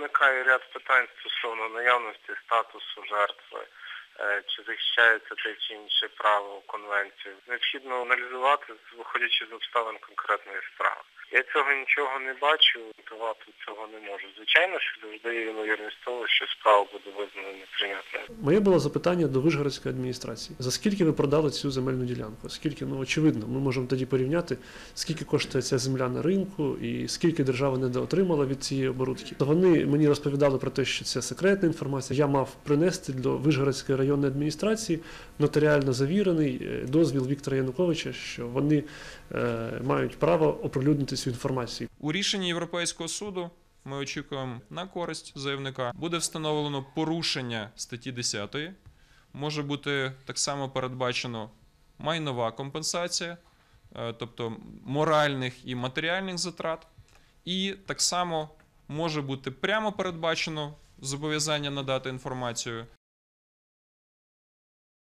виникає ряд питань стосовно наявності статусу жертви, е, чи захищається те чи інше право конвенцію. Необхідно аналізувати, виходячи з обставин конкретної справи. Я цього нічого не бачу, коментувати цього не можу. Звичайно, що завжди є ймовірність того, що справа буде визнана неприйнятною. Моє було запитання до Вишгородської адміністрації. За скільки ви продали цю земельну ділянку? Скільки, ну очевидно, ми можемо тоді порівняти, скільки коштує ця земля на ринку і скільки держава недоотримала від цієї оборудки. Вони мені розповідали про те, що це секретна інформація. Я мав принести до Вишгородської районної адміністрації нотаріально завірений е, дозвіл Віктора Януковича, що вони е, мають право оприлюднити цю інформацію. У рішенні Європейського суду ми очікуємо на користь заявника. Буде встановлено порушення статті 10. Може бути так само передбачено майнова компенсація, е, тобто моральних і матеріальних затрат. І так само може бути прямо передбачено зобов'язання надати інформацію